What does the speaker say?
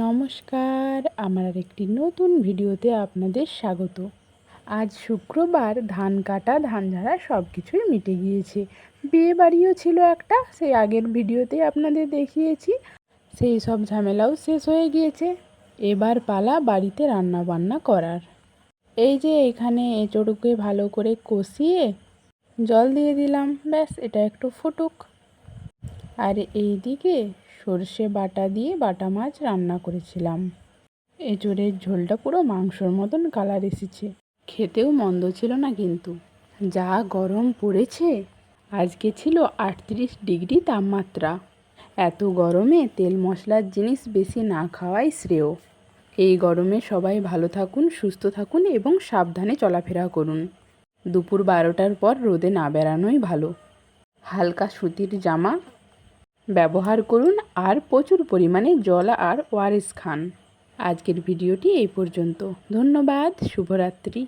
নমস্কার, আমার আর একটি নতুন ভিডিওতে আপনাদের স্বাগত। আজ শুক্রবার ধান কাটা, ধান ঝাড়া সব কিছুই মিটে গিয়েছে। বিয়ে বাড়িও ছিল একটা, সেই আগের ভিডিওতে আপনাদের দেখিয়েছি। সেই সব ঝামেলাও শেষ হয়ে গিয়েছে। এবার পালা বাড়িতে রান্না বান্না করার। এই যে এখানে এঁচড়কে ভালো করে কষিয়ে জল দিয়ে দিলাম, ব্যাস এটা একটু ফুটুক। আর এই দিকে সর্ষে বাটা দিয়ে বাটা মাছ রান্না করেছিলাম। এঁচড়ের ঝোলটা পুরো মাংসর মতন কালার এসেছে। খেতেও মন্দ ছিল না কিন্তু। যা গরম পড়েছে, আজকে ছিল আটত্রিশ ডিগ্রি তাপমাত্রা। এত গরমে তেল মশলার জিনিস বেশি না খাওয়াই শ্রেয়। এই গরমে সবাই ভালো থাকুন, সুস্থ থাকুন এবং সাবধানে চলাফেরা করুন। দুপুর বারোটার পর রোদে না বেরানোই ভালো। হালকা সুতির জামা ব্যবহার করুন আর প্রচুর পরিমাণে জল আর ওয়ারেস খান। আজকের ভিডিওটি এই পর্যন্ত। ধন্যবাদ, শুভরাত্রি।